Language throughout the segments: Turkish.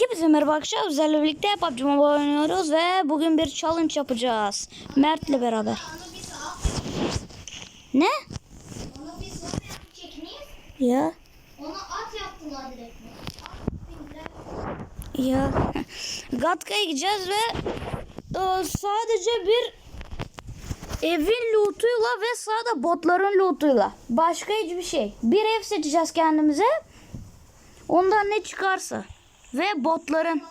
Hepinize merhaba arkadaşlar. Bizlerle birlikte PUBG Mobile oynuyoruz ve bugün bir challenge yapacağız. Mert'le beraber. Ne? Ya. Onu at yaptılar direkt. Ya. Gatka'ya gideceğiz ve e, sadece bir evin lootuyla ve sağda botların lootuyla. Başka hiçbir şey. Bir ev seçeceğiz kendimize. Ondan ne çıkarsa. Ve botların.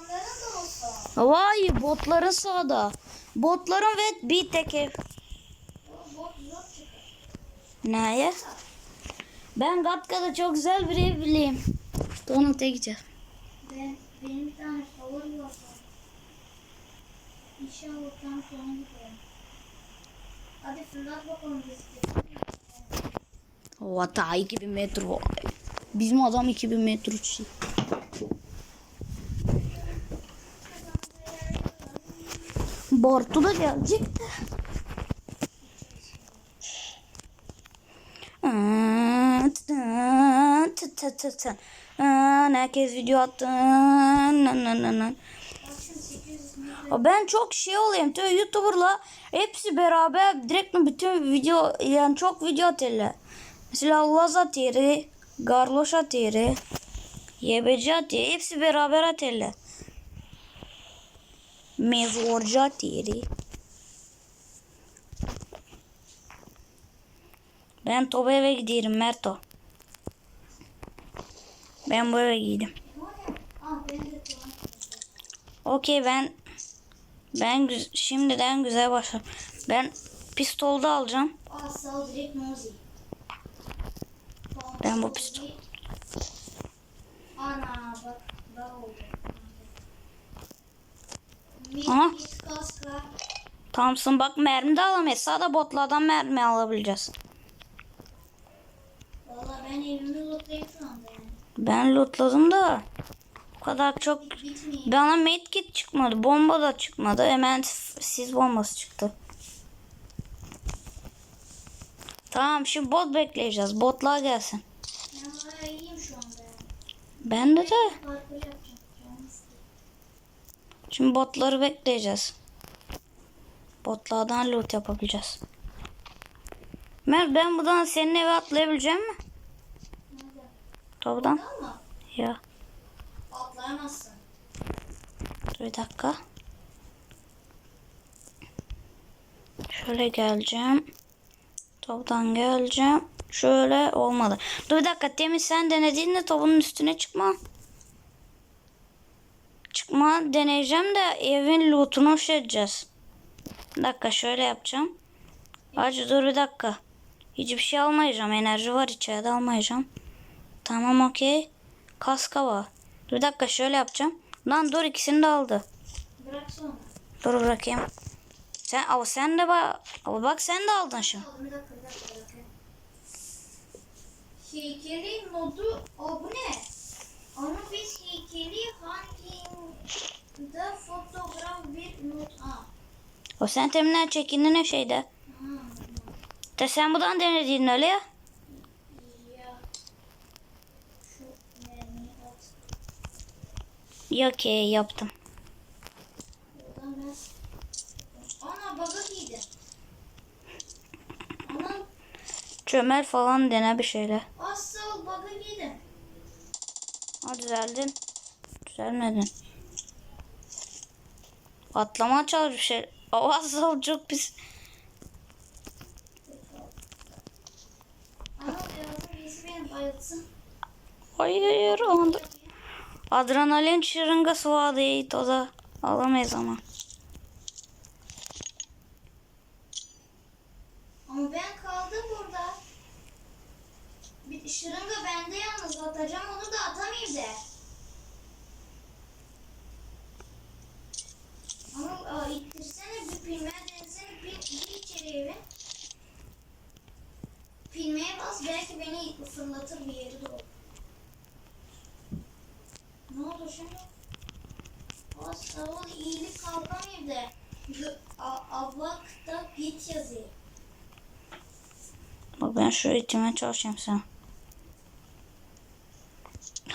Vay botların sağda. Botların ve bir tek ev. Neye? Ben Gatka'da çok güzel bir ev bileyim. Donat'a gideceğim. Ben, benim bir tane favori var. İnşallah tam sonra gidelim. Hadi fırlat bakalım biz. Vata 2000 metre. Bizim adam 2000 metre uçuyor. Bartu da gelecek Herkes video attı. Nın nın nın nın. Bak şimdi 800 metre. Ya Ben çok şey olayım. Tüm YouTuber'la hepsi beraber direkt bütün video yani çok video atıyorlar. Mesela Laz atıyor, Garloş atıyor, Yebeci atıyor. Hepsi beraber atıyorlar. Mezorcu atıyor. Ben Toba eve gidiyorum Merto. Ben bu eve tamam. Okey ben ben güz- şimdiden güzel başladım. Ben pistolda alacağım. Ben bu pistol- Ana bak daha oldu. Mit, Aha. Thompson bak mermi de alamayız. Sağda botlardan mermi alabileceğiz. Valla ben evimi yani. Ben lootladım da o kadar çok Bitmiyor. bana medkit çıkmadı. Bomba da çıkmadı. Hemen sis bombası çıktı. Tamam şimdi bot bekleyeceğiz. Botlar gelsin. Ben. Ben de de. Parkur yapacağım. Canım istiyor. Şimdi botları bekleyeceğiz. Botlardan loot yapabileceğiz. Mer ben buradan senin eve atlayabileceğim mi? Nerede? Mı? Ya Atlayamazsın. dur bir dakika. Şöyle geleceğim. Toptan geleceğim. Şöyle olmadı. Dur bir dakika temiz sen denediğinde topun üstüne çıkma. Çıkma deneyeceğim de evin lootunu hoş edeceğiz. Bir dakika şöyle yapacağım. Hacı dur bir dakika. Hiçbir şey almayacağım. Enerji var içeride almayacağım. Tamam okey. Kaska var. Dur bir dakika şöyle yapacağım. Lan dur ikisini de aldı. Bırak sonra. Dur bırakayım. Sen, ama sen de bak. Ama bak sen de aldın şimdi. Bir dakika bir dakika. Heykeli modu. Aa bu ne? Ama biz heykeli hanginde fotoğraf bir not. Aa. O sen teminden çekindin ne şeyde. De sen buradan denediğin öyle ya. Ya. Okey yaptım. Ana baga giydi. Ana Çömel falan dene bir şeyler. asıl baga giydi. Ha düzeldin. Düzelmedin. Atlama çalış bir şey. Asıl çok pis. Hayır anda. Adrenalin şırıngası vardı Yiğit o da. Alamayız ama. Ama ben kaldım burada. Bir şırınga yalnız atacağım onu da atamayayım de. Ama aa, ittirsene bir pilmeye denesene pil, gir içeri eve. Pilmeye bas belki beni fırlatır bir yere doğru. Ne oldu şimdi? O savun iyilik kalkamayayım de. A- Avakta git yazıyor. Bak ben şöyle itmeye çalışayım sen.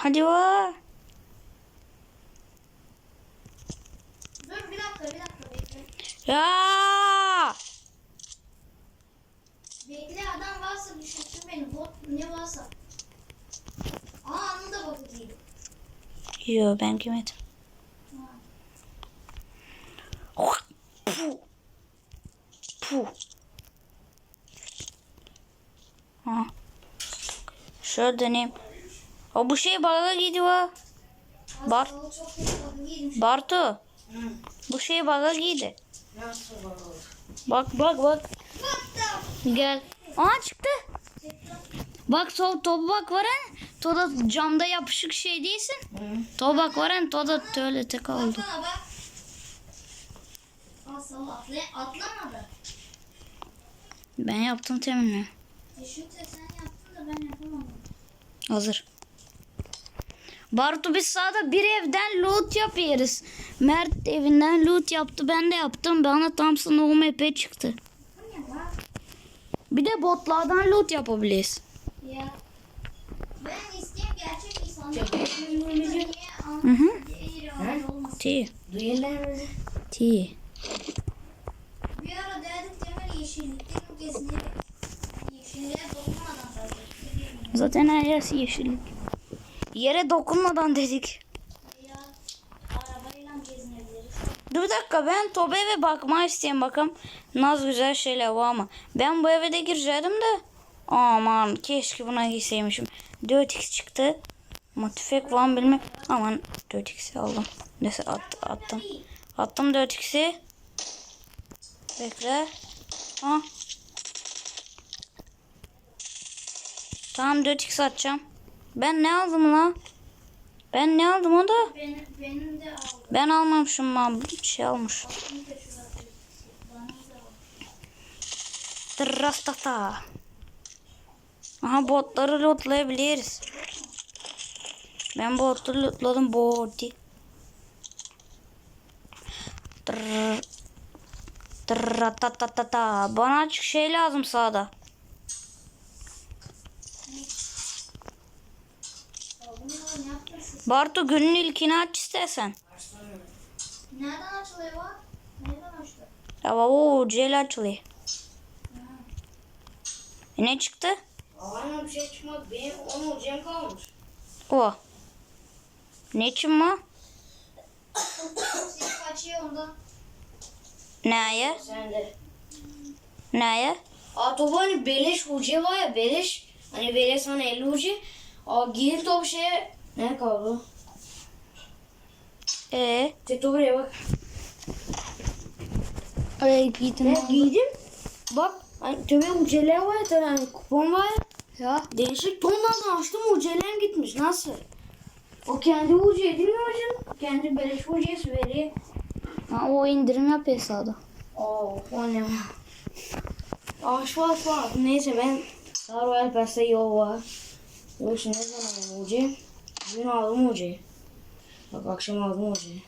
Hadi o. Dur bir dakika bir dakika bekle. Ya. Bekle adam varsa düşünsün beni. Bot ne varsa. Aa anında botu giydim. Yo ben giymedim. Oh, puh. Puh. Ha. Şöyle deneyim. O bu şey baga gidiyor. Bar- Aa, çok kötü botu giydim. Bartu. Bu şey. Nasıl olur? Bak bak bak. Gel. Aa çıktı. Bak sol top bak var ha. Toda camda yapışık şey değilsin. Top bak var ha. Toda tuvalete kaldı. Baksana bak. Atlamadı. Ben yaptım teminle. Teşekkür sen yaptın da ben yapamadım. Hazır. Bartu biz sağda bir evden loot yapıyoruz. Mert evinden loot yaptı. Ben de yaptım. Bana Thompson OMP çıktı. Bu ne lan? Bir de botlardan loot yapabiliriz. Ya. Ben isteyeyim gerçek insanlar. Hı hı. T. T. Bir ara derdik Temel yeşilliklerin gezinleri. Yeşilliğe dokunmadan zaten. Zaten her yer yeşillik. Yere dokunmadan dedik. Ya. Dur dakika ben Tobe eve bakma isteyeyim bakalım. Naz güzel şeyler var mı? Ben bu eve de girecektim de. Aman keşke buna giyseymişim. 4x çıktı. Ama tüfek var mı bilmem. Aman 4x'i aldım. Neyse at, attım. Attım 4x'i. Bekle. Ha. Tamam 4x atacağım. Ben ne aldım la? Ben ne aldım o da? Benim, benim de aldım. Ben almamışım lan. Bir şey almış. Trastata. Aha botları lootlayabiliriz. Ben botu lootladım boti. Tr Tratatatata. Bana açık şey lazım sağda. Ya bunu ne yaptın siz? Bartu günün ilkini aç istersen. Nereden açılıyor bak? Nereden açtı? Ya o cel açılıyor. E ne çıktı? Bana bir şey çıkmadı. Benim onun hocam kalmış. O. Ne için mi? Ses kaçıyor ondan. Neye? Sen de. Neye? Aa topu hani beleş ucu var ya beleş. Hani beleş sana 50 ucu. Aa giydim top şeye. Ne kaldı? Ee? Tek buraya bak. Öyle giydim. Ne giydim? Bak hani töbe uceler var ya hani kupon var ya. Değişik tonlardan açtım ucelerim gitmiş. Nasıl? O kendi ucu edilmiyor hocam. Kendi beleş ucuya veriyor. Ha, o indirim yapıyor sağda. Oo, o ne? Ağaç var var. Neyse ben Royal Pass'ta yol var. Yok şimdi ne zaman Ucu? Dün aldım Ucu'yu. Bak akşam aldım Ucu'yu.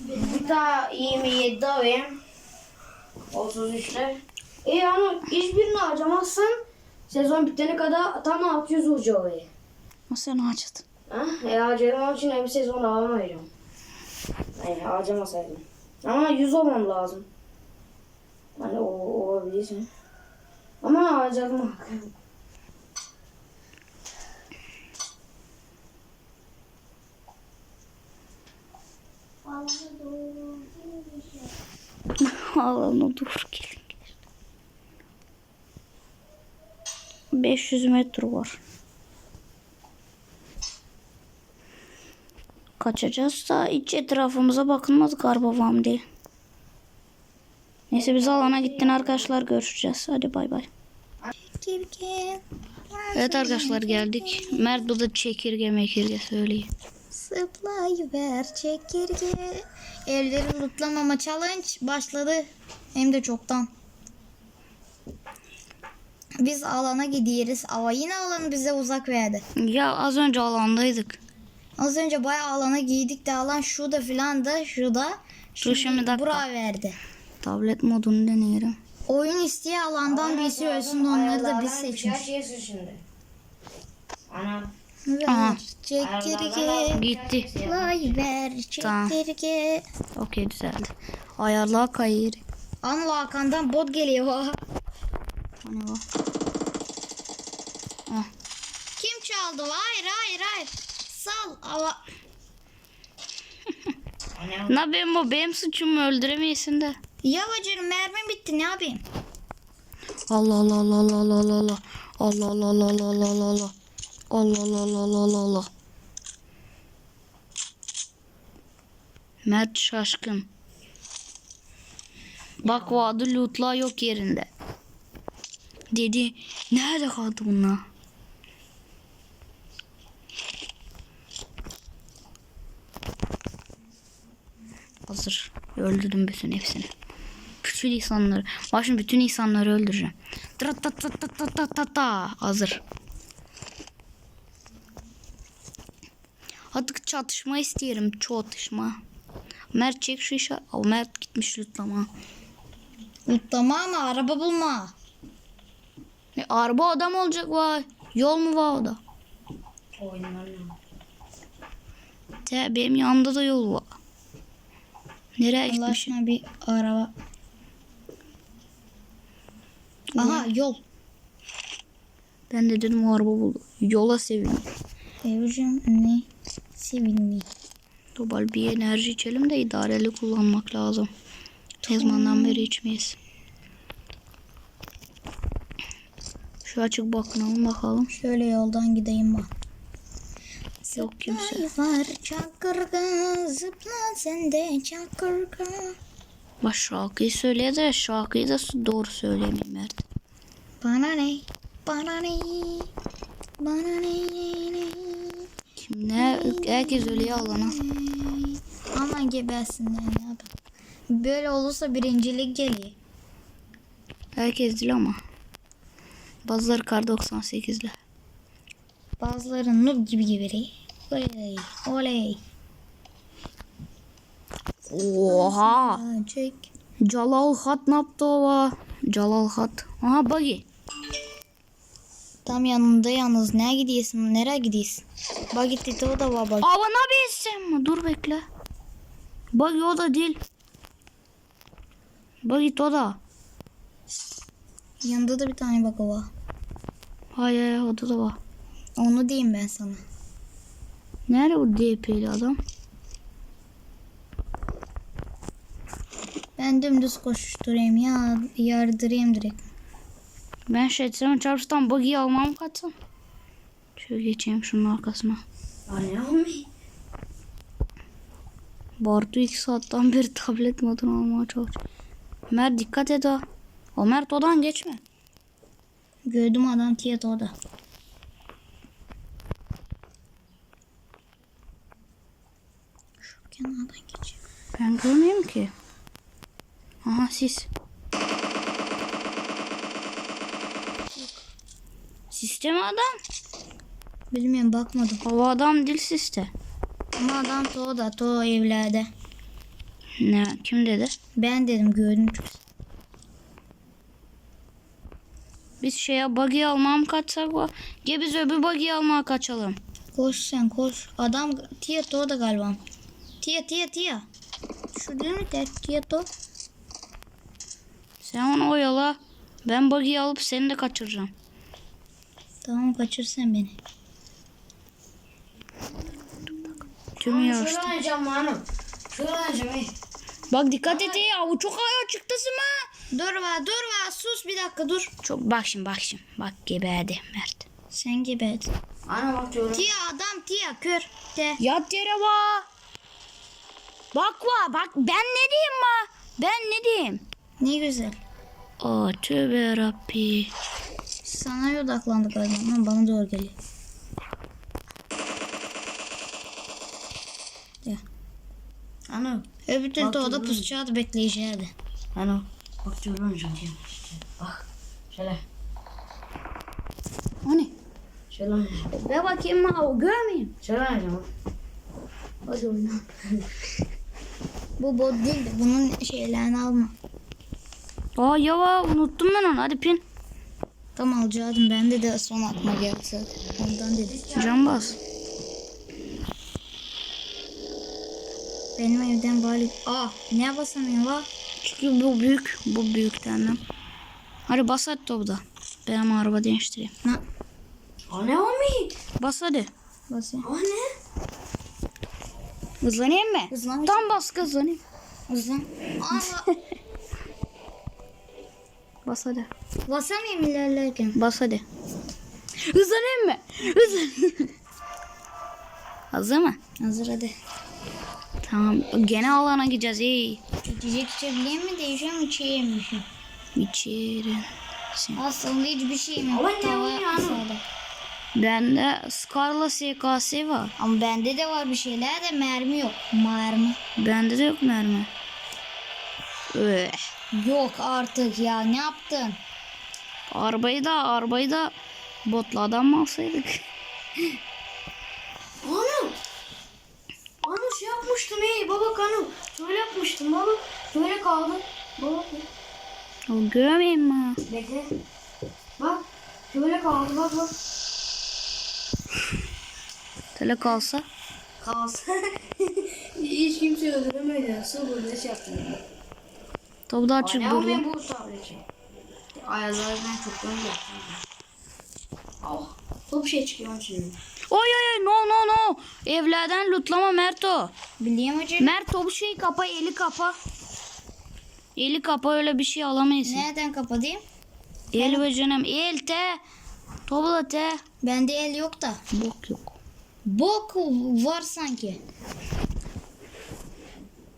Bir daha 27 alayım. 33'te. E ama hiçbirini harcamazsan sezon bitene kadar tam 600 Ucu oluyor. O sen açtın. Ha? E harcamam için bir sezon alamayacağım. Yani harcamasaydım. Ama 100 olmam lazım. Hani o olabilirsin. Ama harcadım. Vallahi doğru. Allah'ım dur gelin. 500 metre var. Kaçacağız da hiç etrafımıza bakılmaz galiba vam değil. Neyse biz alana gittin arkadaşlar görüşeceğiz. Hadi bay bay. Evet arkadaşlar geldik. Mert bu da çekirge mekirge söyleyeyim. Zıplayıver çekirge. Evleri lootlamama challenge başladı. Hem de çoktan. Biz alana gidiyoruz ama yine alan bize uzak verdi. Ya az önce alandaydık. Az önce bayağı alana giydik de alan şurada filan da şurada. Dur şimdi. Bura verdi. Tablet modunu deneyelim. Oyun isteye alandan birisi ölsün de onları da biz seçmiş. Şimdi. Ana. Aha. Ver çekirge. Gitti. Zıplayıver Tamam. çekirge. Okey düzeldi. Ayarlığa kayır. Anıl Hakan'dan bot geliyor. Hani bu? Kim çaldı? Hayır hayır hayır. Sal. Ava. Ne ben bu benim suçum öldüremeyesin de. Yavacım mermi bitti ne yapayım? Allah Allah Allah Allah Allah Allah Allah Allah Allah Allah Allah Allah Allah Allah Allah Allah Allah. Mert şaşkın. Bak vardı lootlar yok yerinde. Dedi nerede kaldı bunlar? Hazır. Öldürdüm bütün hepsini. Bütün insanları. Başım bütün insanları öldüreceğim. Ta ta ta ta ta ta ta. Hazır. Artık çatışma isteyelim. Çatışma. Mert çek şu işe. O Mert gitmiş lütlama. Utlama ama araba bulma. Ne araba adam olacak vay. Yol mu var o da? Te, benim yanımda da yol var. Nereye Allah gitmiş? aşkına bir araba. Aha yol. Ben de dedim araba buldu. Yola sevindim. Yavacım ne? Sevinmeyi. Tobal bir enerji içelim de idareli kullanmak lazım. Ne zamandan beri içmeyiz. Şu açık bakınalım bakalım. Şöyle yoldan gideyim bak. Yok kimse. Var çakırga zıpla sen de çakırga. Bak şarkıyı söyleye de şarkıyı da doğru söyleyeyim Mert. Bana ne? Bana ne? Bana ne? ne? Ne? Herkes öyle alana. Aman gebersinler ne yapayım. Böyle olursa birincilik geliyor. Herkes değil ama. Bazıları kar 98'le. Bazıları noob gibi gibi. Oley. Oley. Oha! Çek. Jalal Hat ne yaptı o va? Jalal Hat. Aha buggy. Tam yanında yalnız. Nereye gidiyorsun? Nereye gidiyorsun? Bak gitti o da var bak. Aa bana bir isim mi? Dur bekle. Buggy o da değil. Buggy o da. Yanında da bir tane bak o var. Hayır o da da var. Onu diyeyim ben sana. Nerede bu DP'li adam? Ben dümdüz koşuşturayım ya. Yardırayım direkt. Ben şey etsem çarpıştan buggy'yi almam kaçsam. Şöyle geçeyim şunun arkasına. Bartu iki saatten beri tablet modunu almaya çalışıyor. Mert dikkat et ha. O Mert odan geçme. Gördüm adam tiyatroda. Şu kenardan geçiyor. Ben görmüyorum ki. Aha siz. Sistem adam. Bilmiyorum bakmadım. O adam değil siste. Ama adam to da to evlerde. Ne kim dedi? Ben dedim gördüm. Biz şeye buggy almam kaçsak var. Gel biz öbür buggy almaya kaçalım. Koş sen koş. Adam tiyatro da galiba. Tiya tiya tiya. Şu değil mi de tiyatro? Sen onu oyala. Ben buggy'yi alıp seni de kaçıracağım. Tamam kaçır sen beni. Tüm yarışta. Şuradan hanım. Ey. Bak dikkat et ya. O çok ayağa çıktasın ha. Dur va dur va sus bir dakika dur. Çok bak şimdi bak şimdi. Bak geberdi Mert. Sen et. Ana bak diyorum. Tiya adam tiya kör. De. Yat yere bak. Bak va bak ben ne diyeyim ma? Ben ne diyeyim? Ne güzel. Aa tövbe yarabbi. Sana odaklandık galiba ama bana doğru geliyor. Ya. Ana. Öbür türlü de Bak, o da dur. pusacaktı bekleyeceğiz. Ana. Bak diyorum hocam. İşte. Bak. Şöyle. Hani? Şöyle alacağım. Ve bakayım ma o görmeyeyim. Şöyle alacağım. Hadi oyna. Bu bot değil de bunun şeylerini alma. Aa yava unuttum ben onu. Hadi pin. Tam alacaktım. Bende de son aklıma geldi. Ondan dedim. Can bas. Benim evden bari... Aa ne basamıyorum la? Çünkü bu büyük. Bu büyükten. Hadi bas hadi topu da. Ben ama araba değiştireyim. Na O ne o mi? Bas hadi. basayım. O ne? Hızlanayım mı? Hızlan. Tam bas hızlanayım. Hızlan. Bas hadi. basamıyorum ilerlerken. Bas hadi. Hızlanayım mı? Hızlan. Hazır mı? Hazır hadi. Tamam. Gene alana gideceğiz. İyi. İçecek içebileyim mi değişiyor mu içeymişim? İçerim. Sen. Aslında hiçbir şeyim yok. Ama ne Tava o ya? sağda. Bende Scar'la SKS var. Ama bende de var bir şeyler de mermi yok. Mermi. Bende de yok mermi. Öh. Yok artık ya ne yaptın? Arabayı da arabayı da botlu adam mı alsaydık? Anam. Anam şey yapmıştım ey baba kanım. Şöyle yapmıştım baba. Şöyle kaldı. Baba O görmeyeyim mi? bekle. Bak. Şöyle kaldı bak bak. Tele kalsa. Kalsın. Hiç kimse öldüremedi. Sıfır beş yaptım. Topu da açık Ne durdu. ben bu tableti? Ayarları ben çok önce yaptım. Oh. Top şey çıkıyor şimdi. Oy oy oy no no no. Evlerden lootlama Merto. Biliyorum hocam. Mert topu şey kapa eli kapa. Eli kapa öyle bir şey alamayız. Nereden kapatayım? El ve canım el te. Topu da te. Bende el yok da. Bok yok. Bok var sanki.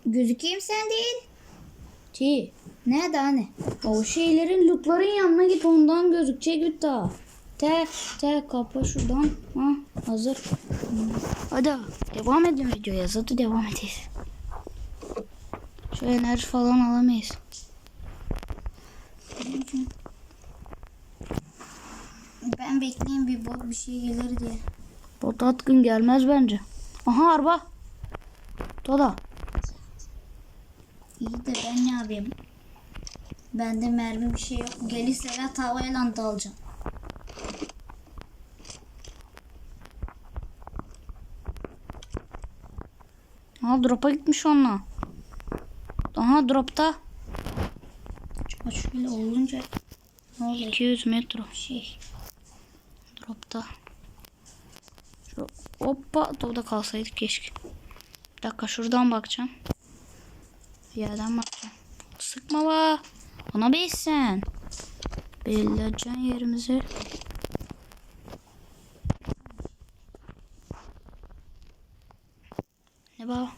Gözükeyim sen değil. Ti. Nerede hani? O şeylerin lootların yanına git ondan gözükecek bir daha. Te te kapa şuradan. Ha hazır. Hadi devam edelim videoya. Zaten devam edeyiz. Şu enerji falan alamayız. Ben bekleyeyim bir bok bir şey gelir diye. Bot atkın gelmez bence. Aha araba. Toda. İyi de ben ne yapayım? Bende mermi bir şey yok. Gelirse ben tavayla dalacağım. Aha drop'a gitmiş onunla. Aha drop'ta. Ama şöyle olunca ne oluyor? 200 metre. Şey. Drop'ta. Hoppa topta kalsaydık keşke. Bir dakika şuradan bakacağım. Bir yerden bakacağım. Sıkma ba. Ona değilsen. Belirleyeceksin yerimizi. Ne baba?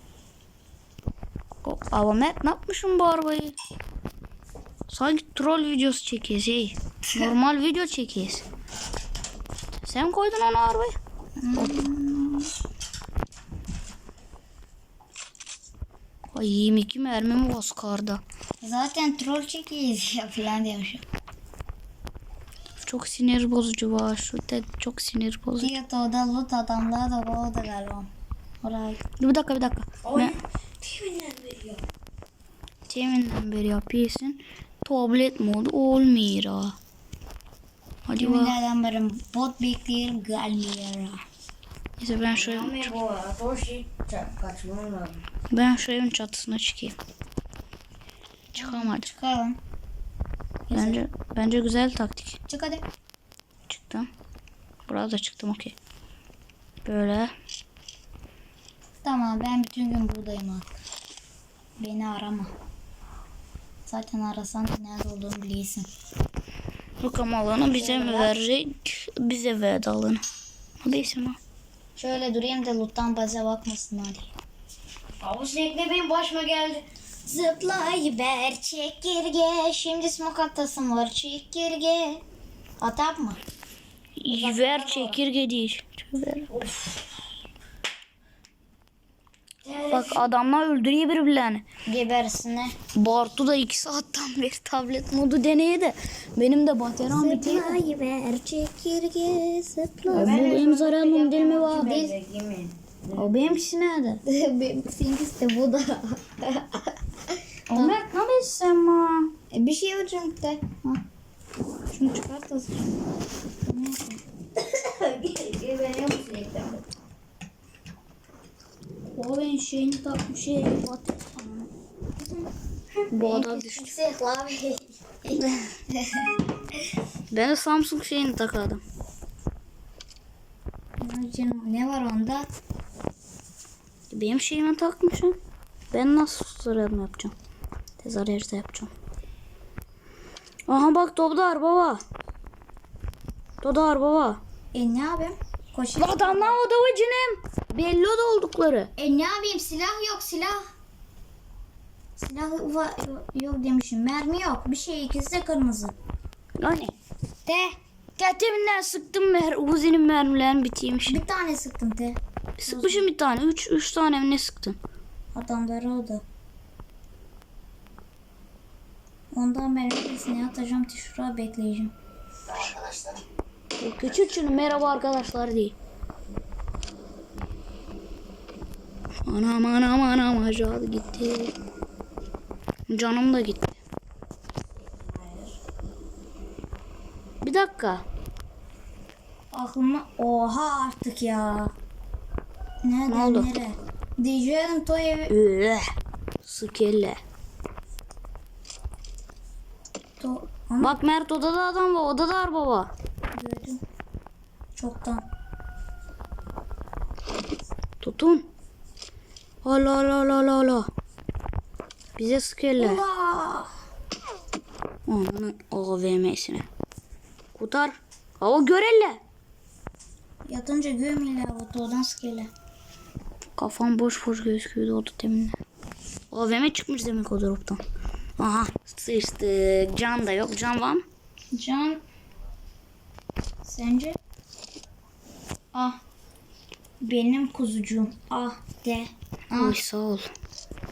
Ama ne yapmışsın bu arabayı? Sanki troll videosu çekiyoruz hey. Normal video çekiyoruz. Sen koydun onu arabaya? Ay 22 mermi mi var karda? Zaten troll çekiyiz ya falan diyormuşum. Çok sinir bozucu var. Şu ted çok sinir bozucu. Tiyoto'da loot adamlar da o da galiba. Oraya bir dakika bir dakika. Ne? Timinden veriyor. Teminden beri yapıyorsun. Tablet modu olmuyor ha. Hadi. Kimlerden beri bot bekliyor gelmiyor. Neyse ben şu, bu lazım. ben şu evin çatısına çıkayım. Çıkamadım. Çıkalım. Bence bence güzel taktik. Çık hadi. Çıktım. Burada çıktım okey. Böyle. Tamam ben bütün gün buradayım artık. Beni arama. Zaten arasan nerede olduğumu biliyorsun. Bakalım alanı bize mi verecek? Bize verdi alanı. Neyse ama. Şöyle durayım da loot'tan baza bakmasınlar diye. Abi sinekle benim başıma geldi. Zıplayıver çekirge. Şimdi smoke atasım var çekirge. Atak mı? Ver çekirge değil. Ver. Bak adamlar öldürüyor birbirlerini. Gebersine. Bartu da iki saatten beri tablet modu deneye de benim de bataryam bitiyor. Zıplayıver çekirge. Zıpla. Bu benim zararım değil mi var? Değil. O benimkisi nerede? Seninkisi de bu da. Ömer ne yapıyorsun ma? E, bir şey de. Ha. Şunu çıkart da. Geberiyor bu sinekten. O ben şeyini takmış şey. Bu adam düştü. Ben Samsung şeyini takardım. Canım, Ne var onda? Benim şeyime takmışım. Ben nasıl zararımı yapacağım? Tezararda yapacağım. Aha bak Dobdar baba. Dobdar baba. E ne yapayım? Koşayım. Adamlar o da vacinem. Belli da oldukları. E ne yapayım? Silah yok silah. Silah yok demişim. Mermi yok. Bir şey ikisi de kırmızı. Yani. De. Terteminden sıktım mer Uzi'nin mermilerini bitiymiş. Bir tane sıktım de. Sıkmışım bir tane. Üç, üç tane mi ne sıktın? Adamları oldu. Ondan ben öylesine atacağım. Şuraya bekleyeceğim. O küçük şunu merhaba arkadaşlar değil. Anam anam anam aşağı gitti. Canım da gitti. Bir dakika. Aklıma oha artık ya. Nereden Ne oldu? nereye? Diyeceğim to evi. Üh, Sıkelle. To... Ama Bak Mert odada adam var. Odada baba. gördüm. Çoktan. Tutun. Allah Allah Allah Allah. Bize. Allah. Onun AVM'sine. Kurtar. Hava görelle. Yatınca gömüyle otodan skele. Kafam boş boş gözüküyordu orada demin. AVM çıkmış demek o droptan. Aha sıçtık. Can da yok. Can var mı? Can. Sence? Ah. Benim kuzucuğum. Ah de. Ah. Oy sağ ol.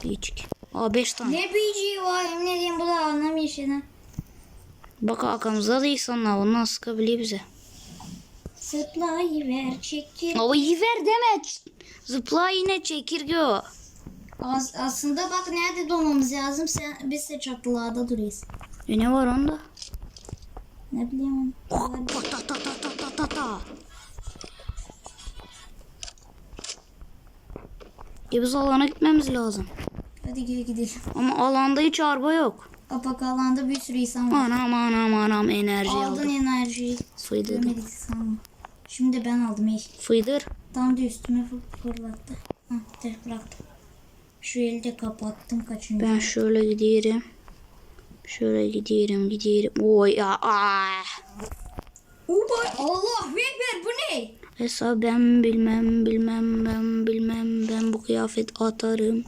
Değişik. Aa 5 tane. Ne büyücüğü var emin edeyim bu da anlamıyor şeyden. Bak arkamızda da insanlar. Ondan sıkabiliyor bize. Zıplayıver çekir. Ama iyi ver deme. Zıpla yine çekirge o. As- aslında bak nerede durmamız lazım. Sen, biz de çatılarda duruyoruz. E ne var onda? Ne bileyim. Ta ta ta ta ta ta ta ta. E biz alana gitmemiz lazım. Hadi gel gidelim. Ama alanda hiç araba yok. Kapak alanda bir sürü insan var. Anam anam anam enerji Aldın aldım. enerjiyi. Fıydır. Görmedik sanma. Şimdi ben aldım ey. Fıydır. Tam da üstüme fır- fırlattı. Hah de bıraktım. Şu eli de kapattım kaçıncı. Ben şöyle gidiyorum. Şöyle gidiyorum gidiyorum. Oy ya. Ah. Allah ekber bu ne? Hesap ben bilmem bilmem ben bilmem ben bu kıyafet atarım.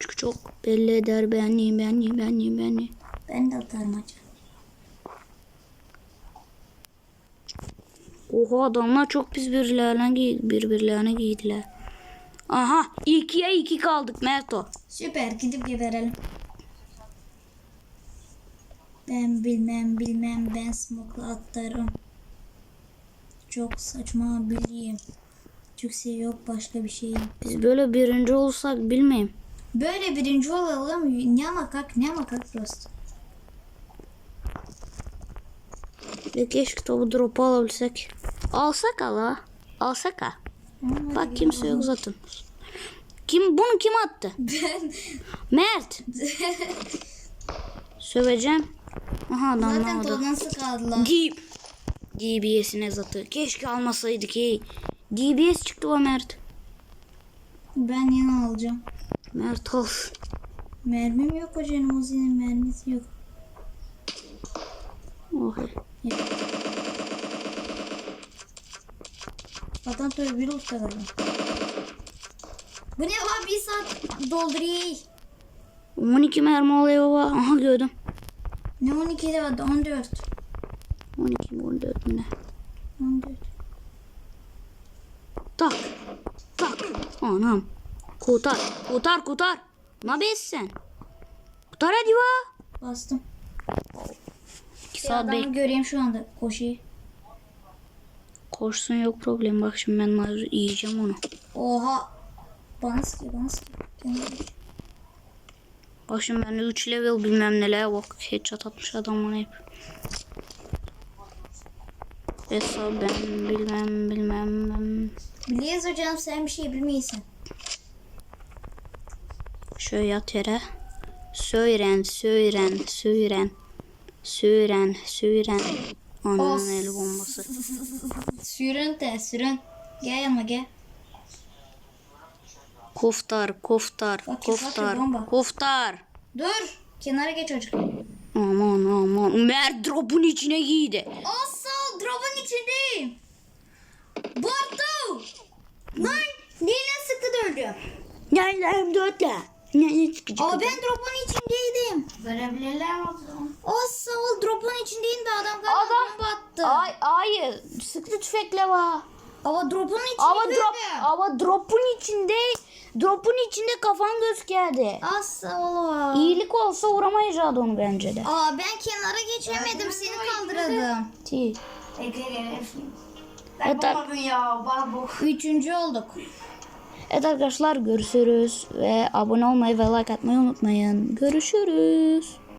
Çünkü çok belli eder beni beni beni beni. Ben de atarım acaba. Oha adamlar çok pis birbirlerine, giy birbirlerine giydiler. Aha ikiye iki kaldık Merto. Süper gidip geberelim. Ben bilmem bilmem ben smoke'la atarım. Çok saçma bileyim. Türkçe yok başka bir şey. Biz böyle birinci olsak bilmeyeyim. Böyle birinci olalım. Ne makak ne makak prost. Ve keşke topu drop alabilsek. Alsak ala. Alsak ha. Bak kimse yok zaten. Kim bunu kim attı? Ben Mert. Söveceğim. Aha adamlar zaten toldan sıkaldılar. Giyip. DBS'ine zatı. Keşke almasaydık hey. DBS çıktı o Mert. Ben yine alacağım. Mert al. Mermim yok hocanın Uzi'nin mermisi yok. Oh. Zaten tabii bir usta galiba. Bu ne var bir saat dolduruyor. 12 mermi oluyor baba. Aha gördüm. Ne 12 de vardı 14. 12 mi 14 mi ne? 14. Tak. Tak. Anam. Kurtar. Kurtar kurtar. Ne besin? Kurtar hadi va. Bastım. 2 Bir saat bek. göreyim şu anda koşuyor. Koşsun yok problem. Bak şimdi ben nazır yiyeceğim onu. Oha. Bana sıkıyor bana sıkıyor. Bak şimdi ben 3 level bilmem neler bak. Headshot atmış adam bana hep. Hesap ben bilmem bilmem ben. Biliyoruz hocam sen bir şey bilmiyorsun. Şöyle yat yere. Söyren, söyren, söyren. Söyren, söyren. Ananın el bombası. Sürün de sürün. Gel yanıma gel. Koftar, koftar, Bak, koftar, bomba. koftar. Dur. Kenara geç çocuk. Aman aman. Mer drop'un içine giydi. Asıl drop'un içindeyim. Bartu. Lan neyle sıktı öldü. Nereden dörtte? Ne çıkacak? Aa ben drop'un içindeydim. Görebilirler mi o zaman? Asıl drop'un içindeyim de adam galiba Adam- bomba attı. Ay, hayır. Sıktı tüfekle var. Ama drop'un içinde Ama drop, ama drop'un içinde, drop'un içinde kafan gözüküyordu. Asıl var. İyilik olsa vuramayacaktı onu bence de. Aa ben kenara geçemedim seni kaldırdım. Ti. Evet, ya. Üçüncü olduk. evet arkadaşlar görüşürüz ve abone olmayı ve like atmayı unutmayın. Görüşürüz.